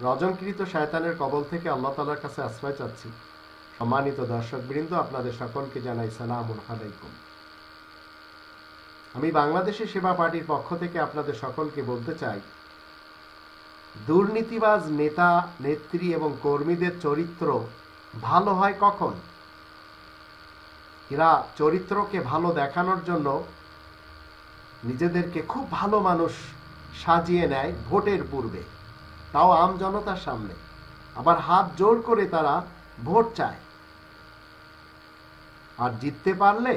রজনকৃত শয়তানের কবল থেকে আল্লাহ তালার কাছে আশ্রয় চাচ্ছি। সম্মানিত দর্শক বৃন্দ আপনাদের সকলকে জানাই সালাম আলাইকুম। আমি বাংলাদেশের সেবা পার্টির পক্ষ থেকে আপনাদের সকলকে বলতে চাই, দুর্নীতিবাজ নেতা, নেত্রী এবং কর্মীদের চরিত্র ভালো হয় কখন? এরা চরিত্রকে ভালো দেখানোর জন্য নিজেদেরকে খুব ভালো মানুষ সাজিয়ে নেয় ভোটের পূর্বে। তাও আম জনতার সামনে। আবার হাত জোর করে তারা ভোট চায়। আর জিততে পারলে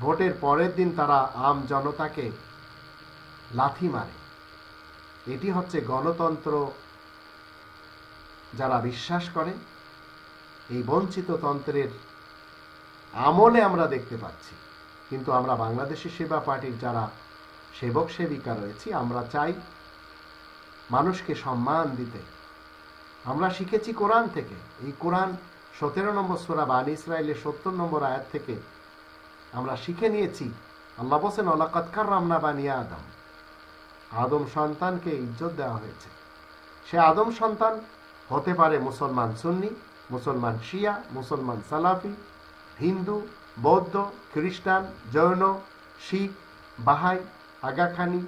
ভোটের পরের দিন তারা আম জনতাকে লাথি মারে। এটি হচ্ছে গণতন্ত্র যারা বিশ্বাস করে, এই বঞ্চিত তন্ত্রের আমলে আমরা দেখতে পাচ্ছি। কিন্তু আমরা বাংলাদেশের সেবা পার্টির যারা সেবক সেবিকা রয়েছি, আমরা চাই মানুষকে সম্মান দিতে। আমরা শিখেছি কোরআন থেকে। এই কোরআন সতেরো নম্বর সোরা বানী ইসরায়েলের সত্তর নম্বর আয়াত থেকে আমরা শিখে নিয়েছি, আল্লাহ বসেন অলাকাতকার রামনা বানিয়া আদম। আদম সন্তানকে ইজ্জত দেওয়া হয়েছে। সে আদম সন্তান হতে পারে মুসলমান সুন্নি, মুসলমান শিয়া, মুসলমান সালাফি, হিন্দু, বৌদ্ধ, খ্রিস্টান, জৈন, শিখ, বাহাই, আগাখানি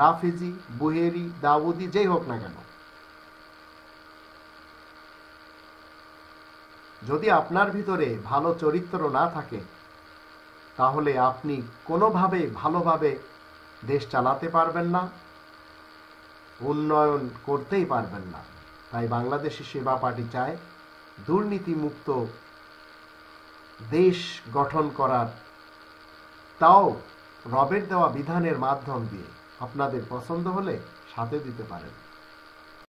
রাফিজি, বুহেরি, দাউদি, যেই হোক না কেন। যদি আপনার ভিতরে ভালো চরিত্র না থাকে, তাহলে আপনি কোনোভাবে ভালোভাবে দেশ চালাতে পারবেন না, উন্নয়ন করতেই পারবেন না। তাই বাংলাদেশি সেবা পার্টি চায় দুর্নীতিমুক্ত দেশ গঠন করার, তাও রবের দেওয়া বিধানের মাধ্যম দিয়ে। আপনাদের পছন্দ হলে সাথে দিতে পারেন।